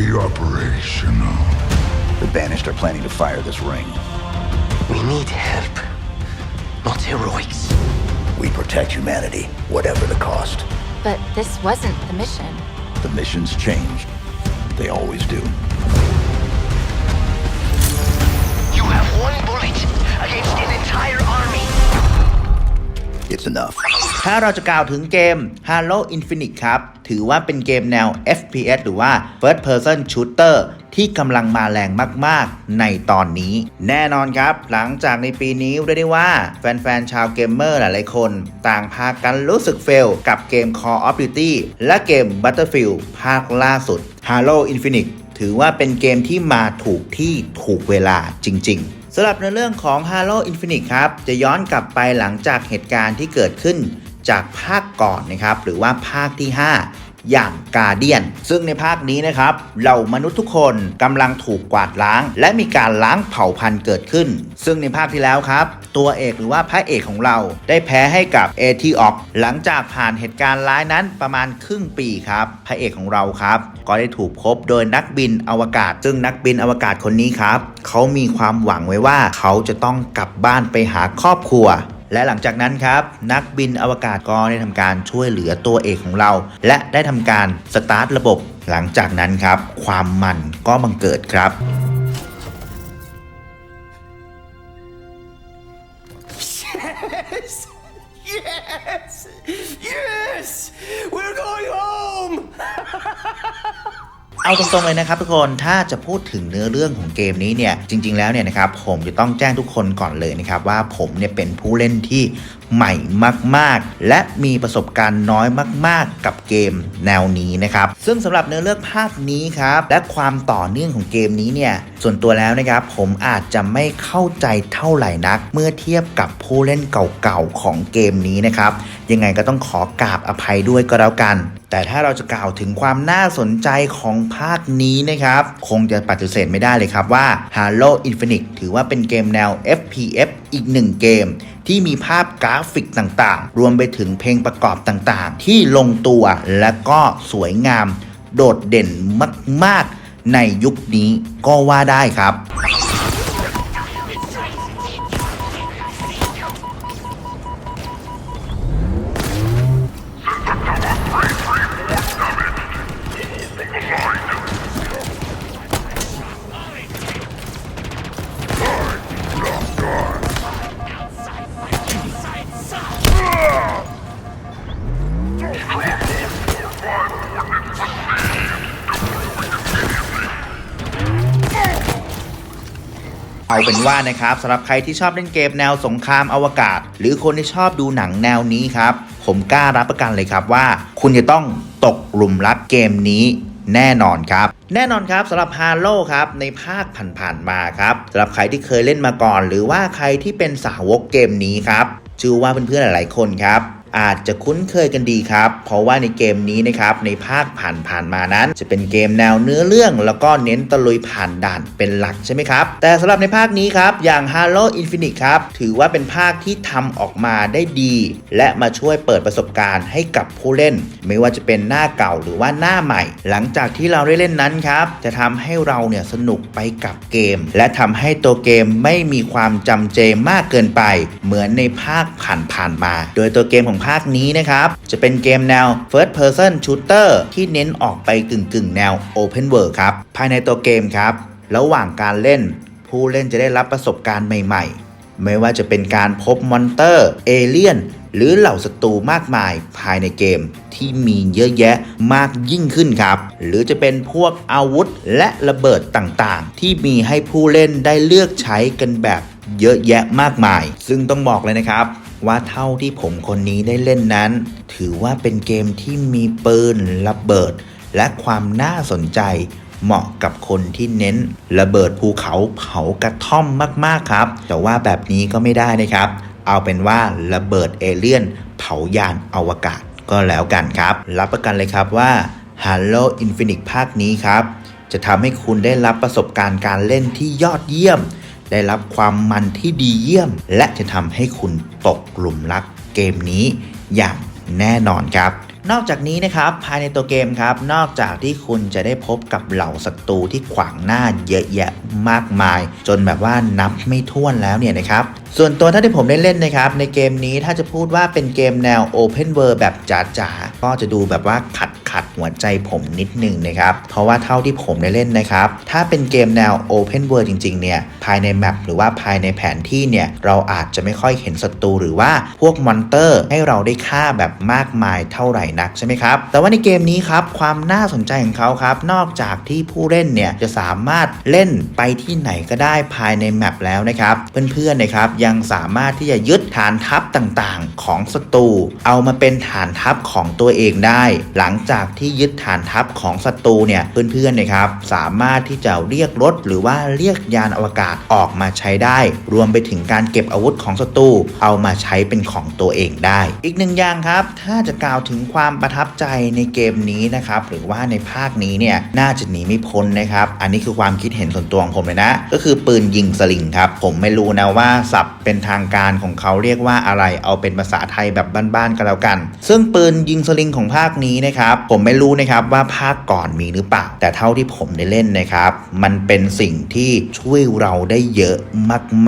be operational. The Banished are planning to fire this ring. We need help, not heroics. We protect humanity, whatever the cost. But this wasn't the mission. The mission's changed. They always do. You have one bullet against an entire It's enough. ถ้าเราจะกล่าวถึงเกม Halo Infinite ครับ ถือว่าเป็นเกมแนว FPS หรือว่า First Person Shooter ที่กำลังมาแรงมาก ๆ ในตอนนี้ แน่นอนครับ หลังจากในปีนี้เรียกได้ว่า แฟน ๆ ชาวเกมเมอร์หลาย ๆ คน ต่างพากันรู้สึกเฟล กับเกม Call of Duty และเกม Battlefield ภาคล่าสุด Halo Infinite ถือว่าเป็นเกมที่มาถูกที่ถูกเวลาจริง ๆ สำหรับในเรื่องของ Halo Infinite ครับ จะย้อนกลับไปหลังจากเหตุการณ์ที่เกิดขึ้นจากภาคก่อนนะครับ หรือว่าภาคที่ 5 อย่างกาเดียน ซึ่งในภาคนี้นะครับเหล่ามนุษย์ทุกคนกำลังถูกกวาดล้าง และมีการล้างเผ่าพันธุ์เกิดขึ้น ซึ่งในภาคที่แล้วครับ ตัวเอกหรือว่าพระเอกของเรา ได้แพ้ให้กับเอทีออกหลังจากผ่านเหตุการณ์ร้ายนั้นประมาณครึ่งปีครับ พระเอกของเราครับ ก็ได้ถูกพบโดยนักบินอวกาศ ซึ่งนักบินอวกาศคนนี้ครับเขามีความหวังไว้ว่าเขาจะต้องกลับบ้านไปหาครอบครัวและหลังจากนั้นครับ นักบินอวกาศก็ได้ทำการช่วยเหลือตัวเอกของเรา และได้ทำการสตาร์ทระบบ หลังจากนั้นครับ ความมันก็บังเกิดครับ เอาตรงๆเลยนะครับทุกคนถ้าจะพูดถึงเนื้อเรื่องของเกมนี้เนี่ยจริง ๆแล้วเนี่ยนะครับผมจะต้องแจ้งทุกคนก่อนเลยนะครับว่าผมเนี่ยเป็นผู้เล่นที่ใหม่มากๆ และมีประสบการณ์น้อยมาก ๆ กับเกมแนวนี้นะครับซึ่งสำหรับเนื้อเรื่องภาคนี้ครับและความต่อเนื่องของเกมนี้เนี่ยส่วนตัวแล้วนะครับผมอาจจะไม่เข้าใจเท่าไหร่นัก เมื่อเทียบกับผู้เล่นเก่าๆของเกมนี้นะครับ ยังไงก็ต้องขอกราบอภัยด้วยก็แล้วกัน แต่ถ้าเราจะกล่าวถึงความน่าสนใจของภาคนี้นะครับ คงจะปฏิเสธไม่ได้เลยครับว่า Halo Infinite ถือว่าเป็นเกมแนว FPS อีกหนึ่งเกมที่มีภาพกราฟิกต่างๆ รวมไปถึงเพลงประกอบต่างๆ ที่ลงตัวและก็สวยงาม โดดเด่นมาก ๆ ในยุคนี้ก็ว่าได้ครับ เอาเป็นว่านะครับสำหรับใครที่ชอบเล่นเกมแนวสงครามอวกาศ หรือคนที่ชอบดูหนังแนวนี้ครับ ผมกล้ารับประกันเลยครับว่า คุณจะต้องตกหลุมรักเกมนี้แน่นอนครับ แน่นอนครับสำหรับ Halo ครับในภาคผ่านๆมาครับสำหรับใครที่เคยเล่นมาก่อน หรือว่าใครที่เป็นสาวกเกมนี้ครับชื่อว่าเพื่อนๆหลายๆคนครับ อาจจะคุ้นเคยกันดีครับ เพราะว่าในเกมนี้นะครับในภาคผ่านผ่านๆมานั้น จะเป็นเกมแนวเนื้อเรื่อง แล้วก็เน้นตะลุยผ่านด่านเป็นหลักใช่ไหมครับ แต่สำหรับในภาคนี้ครับ อย่าง Halo Infinite ครับ ถือว่าเป็นภาคที่ทำออกมาได้ดี และมาช่วยเปิดประสบการณ์ให้กับผู้เล่น ไม่ว่าจะเป็นหน้าเก่าหรือว่าหน้าใหม่ หลังจากที่เราได้เล่นนั้นครับ จะทำให้เราเนี่ยสนุกไปกับเกม และทำให้ตัวเกมไม่มีความจำเจมากเกินไป เหมือนในภาคผ่านๆมา โดยตัวเกมของภาคนี้นะครับ จะเป็นเกมแนว First Person Shooter ที่เน้นออกไปกึ่งๆแนว Open World ครับ ภายในตัวเกมครับ ระหว่างการเล่น ผู้เล่นจะได้รับประสบการณ์ใหม่ ๆ ไม่ว่าจะเป็นการพบมอนเตอร์เอเลี่ยนหรือเหล่าศัตรูมากมายภายในเกมที่มีเยอะแยะมากยิ่งขึ้นครับ หรือจะเป็นพวกอาวุธและระเบิดต่างๆ ที่มีให้ผู้เล่นได้เลือกใช้กันแบบเยอะแยะมากมาย ซึ่งต้องบอกเลยนะครับ ว่าเท่าที่ผมคนนี้ได้เล่นนั้น ถือว่าเป็นเกมที่มีปืนระเบิด และความน่าสนใจเหมาะกับคนที่เน้นระเบิดภูเขาเผากระท่อมมากๆครับ แต่ว่าแบบนี้ก็ไม่ได้นะครับ เอาเป็นว่าระเบิดเอเลี่ยน เผายานอวกาศก็แล้วกันครับ รับประกันเลยครับว่า Halo Infinite ภาคนี้ครับ จะทำให้คุณได้รับประสบการณ์การเล่นที่ยอดเยี่ยม ได้รับความมันที่ดีเยี่ยม และจะทำให้คุณตกหลุมรักเกมนี้อย่างแน่นอนครับนอกจากนี้นะครับภายในตัวเกมครับ นอกจากที่คุณจะได้พบกับเหล่าศัตรูที่ขวางหน้าเยอะแยะมากมาย จนแบบว่านับไม่ถ้วนแล้วเนี่ยนะครับส่วนตัวถ้าที่ผมได้เล่นนะครับ ในเกมนี้ถ้าจะพูดว่าเป็นเกมแนว Open World แบบจ๋าๆ ก็จะดูแบบว่าขัดขัดหัวใจผมนิดนึงนะครับ เพราะว่าเท่าที่ผมได้เล่นนะครับ ถ้าเป็นเกมแนว Open World จริงๆ เนี่ย ภายในแมปหรือว่าภายในแผนที่เนี่ย เราอาจจะไม่ค่อยเห็นศัตรูหรือว่าพวกมอนเตอร์ ให้เราได้ฆ่าแบบมากมายเท่าไหร่นักใช่ไหมครับ แต่ว่าในเกมนี้ครับความน่าสนใจของเขาครับ นอกจากที่ผู้เล่นเนี่ยจะสามารถเล่นไปที่ไหนก็ได้ภายในแมปแล้วนะครับ เพื่อนๆนะครับยังสามารถที่จะยึดฐานทัพต่างๆ ของศัตรูเอามาเป็นฐานทัพของตัวเองได้ หลังจากที่ยึดฐานทัพของศัตรูเนี่ยเพื่อนๆนะครับสามารถที่จะเรียกรถหรือว่าเรียกยานอวกาศออกมาใช้ได้ รวมไปถึงการเก็บอาวุธของศัตรูเอามาใช้เป็นของตัวเองได้ อีกหนึ่งอย่างครับ ถ้าจะกล่าวถึงความประทับใจในเกมนี้นะครับหรือว่าในภาคนี้เนี่ยน่าจะหนีไม่พ้นนะครับ อันนี้คือความคิดเห็นส่วนตัวของผมเลยนะ ก็คือปืนยิงสลิงครับ ผมไม่รู้นะว่าศัพเป็นทางการของเขาเรียกว่าอะไร เอาเป็นภาษาไทยแบบบ้านๆก็แล้วกัน ซึ่งปืนยิงสลิงของภาคนี้นะครับ ผมไม่รู้นะครับว่าภาคก่อนมีหรือเปล่า แต่เท่าที่ผมได้เล่นนะครับ มันเป็นสิ่งที่ช่วยเราได้เยอะ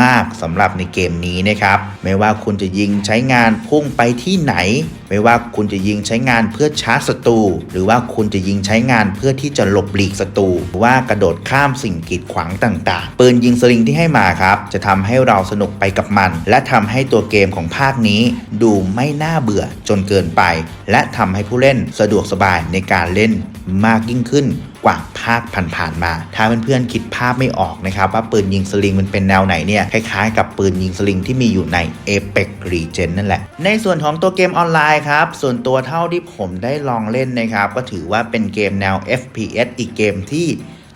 มาก ๆสำหรับในเกมนี้นะครับ ไม่ว่าคุณจะยิงใช้งานพุ่งไปที่ไหน ไม่ว่าคุณจะยิงใช้งานเพื่อชาร์จศัตรู หรือว่าคุณจะยิงใช้งานเพื่อที่จะหลบหลีกศัตรูหรือว่ากระโดดข้ามสิ่งกีดขวางต่าง ๆ ปืนยิงสลิงที่ให้มาครับ จะทำให้เราสนุกไปกับมัน และทำให้ตัวเกมของภาคนี้ ดูไม่น่าเบื่อจนเกินไป และทำให้ผู้เล่นสะดวกสบายในการเล่น มากยิ่งขึ้นกว่าภาคผ่านๆมา ถ้าเพื่อนๆคิดภาพไม่ออกนะครับ ว่าปืนยิงสลิงมันเป็นแนวไหนเนี่ยคล้ายๆกับปืนยิงสลิงที่มีอยู่ใน Apex Regen นั่นแหละ ในส่วนของตัวเกมออนไลน์ครับ ส่วนตัวเท่าที่ผมได้ลองเล่นนะครับ ก็ถือว่าเป็นเกมแนว FPS อีกเกมที่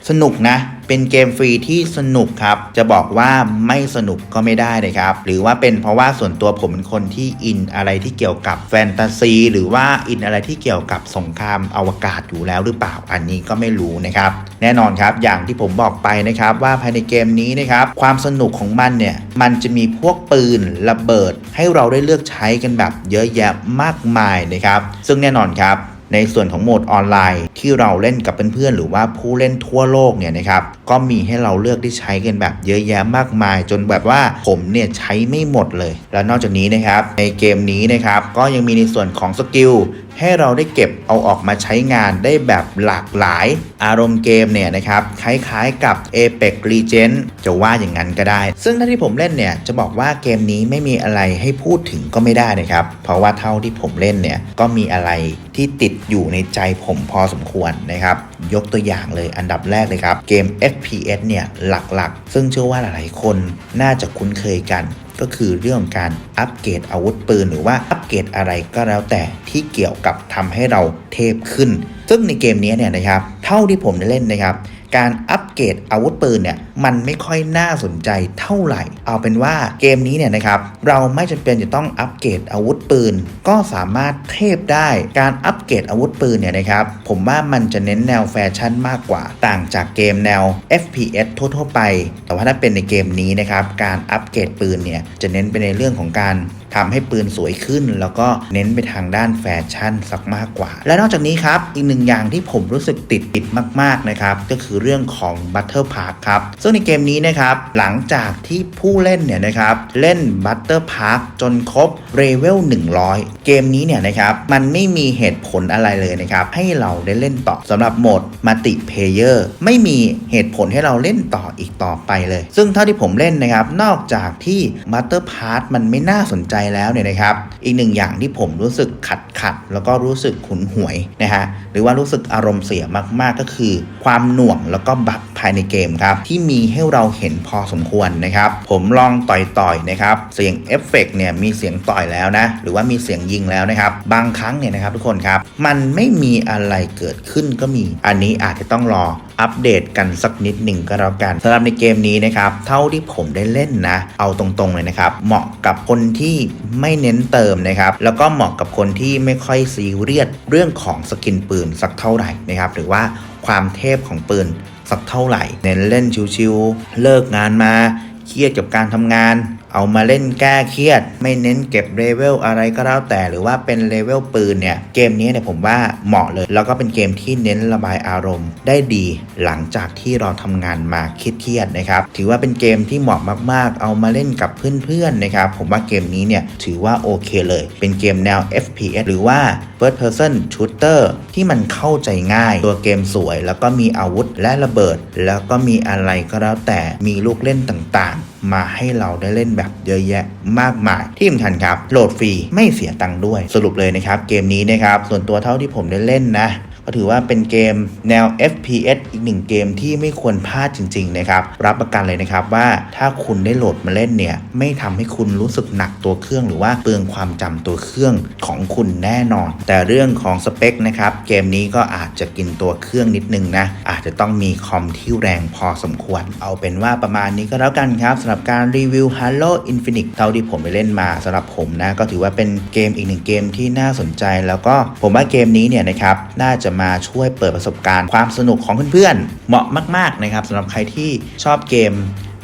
สนุกนะ เป็นเกมฟรีที่สนุกครับ จะบอกว่าไม่สนุกก็ไม่ได้เลยครับ หรือว่าเป็นเพราะว่าส่วนตัวผมเป็นคนที่อินอะไรที่เกี่ยวกับแฟนตาซี หรือว่าอินอะไรที่เกี่ยวกับสงครามอวกาศอยู่แล้วหรือเปล่าอันนี้ก็ไม่รู้นะครับ แน่นอนครับ อย่างที่ผมบอกไปนะครับว่าภายในเกมนี้นะครับ ความสนุกของมันเนี่ย มันจะมีพวกปืนระเบิด ให้เราได้เลือกใช้กันแบบเยอะแยะมากมายนะครับ ซึ่งแน่นอนครับ ในส่วนของโหมดออนไลน์ที่เราเล่นกับเพื่อนๆหรือว่าผู้เล่นทั่วโลกเนี่ยนะครับก็มีให้เราเลือกได้ใช้กันแบบเยอะแยะมากมาย จนแบบว่าผมเนี่ยใช้ไม่หมดเลย แล้วนอกจากนี้นะครับในเกมนี้นะครับก็ยังมีในส่วนของสกิลให้เราได้เก็บเอาออกมาใช้งานได้แบบหลากหลาย อารมณ์เกมเนี่ยนะครับคล้ายๆกับ Apex Legends จะว่าอย่างนั้นก็ได้ ซึ่งถ้าที่ผมเล่นเนี่ยจะบอกว่าเกมนี้ไม่มีอะไรให้พูดถึงก็ไม่ได้นะครับ เพราะว่าเท่าที่ผมเล่นเนี่ยก็มีอะไร ที่ติดอยู่ในใจผมพอสมควรนะครับ ยกตัวอย่างเลยอันดับแรกเลยครับ เกม FPS เนี่ยหลักๆ ซึ่งเชื่อว่าหลายๆคนน่าจะคุ้นเคยกันก็คือเรื่องของการอัปเกรดอาวุธปืน หรือว่าอัปเกรดอะไรก็แล้วแต่ที่เกี่ยวกับทำให้เราเทพขึ้นซึ่งในเกมนี้เนี่ยนะครับเท่าที่ผมได้เล่นนะครับการอัปเกรดอาวุธปืนเนี่ยมันไม่ค่อยน่าสนใจเท่าไหร่ เอาเป็นว่าเกมนี้เนี่ยนะครับเราไม่จำเป็นจะต้องอัปเกรดอาวุธปืน ก็สามารถเทพได้การอัปเกรดอาวุธปืนเนี่ยนะครับผมว่ามันจะเน้นแนวแฟชั่นมากกว่า ต่างจากเกมแนว FPS ทั่วๆไป แต่ว่าถ้าเป็นในเกมนี้นะครับการอัปเกรดปืนเนี่ยจะเน้นไปในเรื่องของการ ทำให้ปืนสวยขึ้น แล้วก็เน้นไปทางด้านแฟชั่นสักมากกว่า และนอกจากนี้ครับ อีกหนึ่งอย่างที่ผมรู้สึกติดติดมากๆนะครับ ก็คือเรื่องของ Battle Park ครับ ซึ่งในเกมนี้นะครับ หลังจากที่ผู้เล่นเนี่ยนะครับ เล่น Battle Park จนครบเลเวล100 เกมนี้เนี่ยนะครับ มันไม่มีเหตุผลอะไรเลยนะครับ ให้เราได้เล่นต่อสำหรับโหมดมัลติเพเยอร์ไม่มีเหตุผลให้เราเล่นต่ออีกต่อไปเลย ซึ่งเท่าที่ผมเล่นนะครับ นอกจากที่ Battle Pass มันไม่น่าสนใจแล้วเนี่ยนะครับ อีกหนึ่งอย่างที่ผมรู้สึกขัดขัดแล้วก็รู้สึกขุนหวยนะฮะหรือว่ารู้สึกอารมณ์เสียมากๆก็คือ ความหน่วงแล้วก็บั๊กภายในเกมครับ ที่มีให้เราเห็นพอสมควรนะครับ ผมลองต่อยๆนะครับเสียงเอฟเฟกต์เนี่ยมีเสียงต่อยแล้วนะหรือว่ามีเสียงยิงแล้วนะครับ บางครั้งเนี่ยนะครับทุกคนครับ มันไม่มีอะไรเกิดขึ้นก็มี อันนี้อาจจะต้องรอ อัปเดตกันสักนิดหนึ่งก็แล้วกันสำหรับในเกมนี้นะครับ เท่าที่ผมได้เล่นนะ เอาตรงๆเลยนะครับ เหมาะกับคนที่ไม่เน้นเติมนะครับ แล้วก็เหมาะกับคนที่ไม่ค่อยซีเรียสเรื่องของสกินปืนสักเท่าไหร่นะครับ หรือว่าความเทพของปืนสักเท่าไหร่ เน้นเล่นชิวๆเลิกงานมาเครียดกับการทำงาน เอามาเล่นแก้เครียด ไม่เน้นเก็บเลเวลอะไรก็แล้วแต่ หรือว่าเป็นเลเวลปืนเนี่ยเกมนี้เนี่ยผมว่าเหมาะเลย แล้วก็เป็นเกมที่เน้นระบายอารมณ์ ได้ดีหลังจากที่เราทำงานมาคิดเครียดนะครับถือว่าเป็นเกมที่เหมาะมากๆ เอามาเล่นกับเพื่อนๆนะครับผมว่าเกมนี้เนี่ยถือว่าโอเคเลย เป็นเกมแนว FPS หรือว่า First Person Shooter ที่มันเข้าใจง่ายตัวเกมสวย แล้วก็มีอาวุธและระเบิด แล้วก็มีอะไรก็แล้วแต่มีลูกเล่นต่างๆ มาให้เราได้เล่นแบบเยอะแยะมากมาย ที่สำคัญครับ โหลดฟรีไม่เสียตังค์ด้วยสรุปเลยนะครับ เกมนี้นะครับส่วนตัวเท่าที่ผมได้เล่นนะ ก็ถือว่าเป็นเกมแนว FPS อีกหนึ่งเกมที่ไม่ควรพลาดจริง ๆ นะครับ รับประกันเลยนะครับว่าถ้าคุณได้โหลดมาเล่นเนี่ย ไม่ทำให้คุณรู้สึกหนักตัวเครื่องหรือว่าเปลืองความจำตัวเครื่องของคุณแน่นอน แต่เรื่องของสเปคนะครับ เกมนี้ก็อาจจะกินตัวเครื่องนิดนึงนะ อาจจะต้องมีคอมที่แรงพอสมควร เอาเป็นว่าประมาณนี้ก็แล้วกันครับสำหรับการรีวิว Halo Infinite เท่าที่ผมไปเล่นมาสำหรับผมนะก็ถือว่าเป็นเกมอีกหนึ่งเกมที่น่าสนใจ แล้วก็ผมว่าเกมนี้เนี่ยนะครับน่าจะมาช่วยเปิดประสบการณ์ความสนุกของเพื่อนๆ เหมาะมากๆนะครับสำหรับใครที่ชอบเกม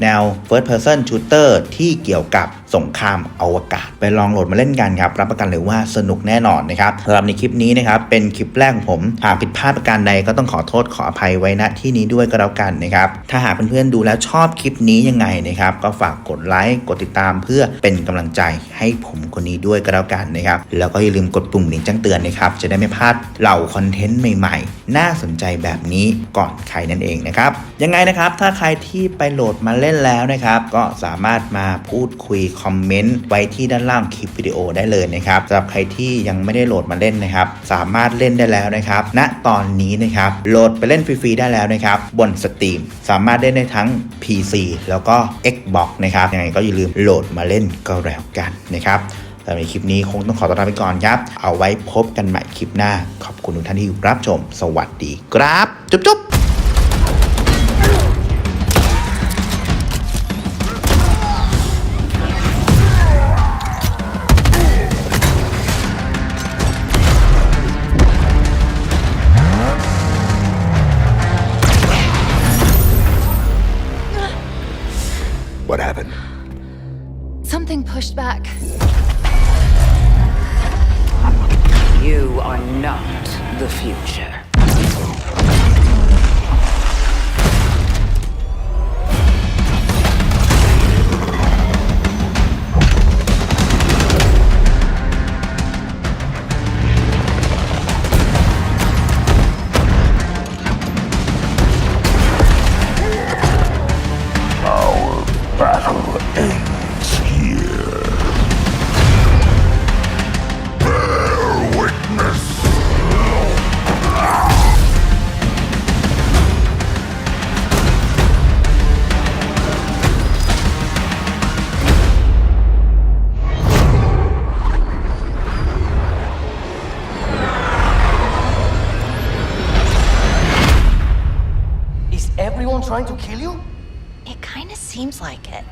แนว First Person Shooter ที่เกี่ยวกับ สงครามอวกาศ ไปลองโหลดมาเล่นกันครับรับประกันเลยว่าสนุกแน่นอนนะครับสำหรับในคลิปนี้นะครับเป็นคลิปแรกของผมหากผิดพลาดประการใดก็ต้องขอโทษขออภัยไว้ณที่นี้ด้วยก็แล้วกันนะครับถ้าหากเพื่อนๆดูแล้วชอบคลิปนี้ยังไงนะครับก็ฝากกดไลค์กดติดตามเพื่อเป็นกำลังใจให้ผมคนนี้ด้วยก็แล้วกันนะครับแล้วก็อย่าลืมกดปุ่มดิ่งแจ้งเตือนนะครับจะได้ไม่พลาดเหล่าคอนเทนต์ใหม่ๆ น่าสนใจแบบนี้ก่อนใครนั่นเองนะครับยังไงนะครับถ้าใครที่ไปโหลดมาเล่นแล้วนะครับก็สามารถมาพูดคุยคอมเมนต์ไว้ที่ด้านล่างคลิปวิดีโอได้เลยนะครับสำหรับใครที่ยังไม่ได้โหลดมาเล่นนะครับ สามารถเล่นได้แล้วนะครับณตอนนี้นะครับโหลดไปเล่นฟรีๆได้แล้วนะครับบนสตรีมสามารถเล่นได้ทั้ง PC แล้วก็ Xbox นะครับยังไงก็อย่าลืมโหลดมาเล่นก็แล้วกันนะครับสำหรับในคลิปนี้คงต้องขอตัวลาไปก่อนครับ เอาไว้พบกันใหม่คลิปหน้า ขอบคุณทุกท่านที่รับชม สวัสดีครับ จุ๊บๆ What pushed back. You are not the future. Trying to kill you? It kind of seems like it.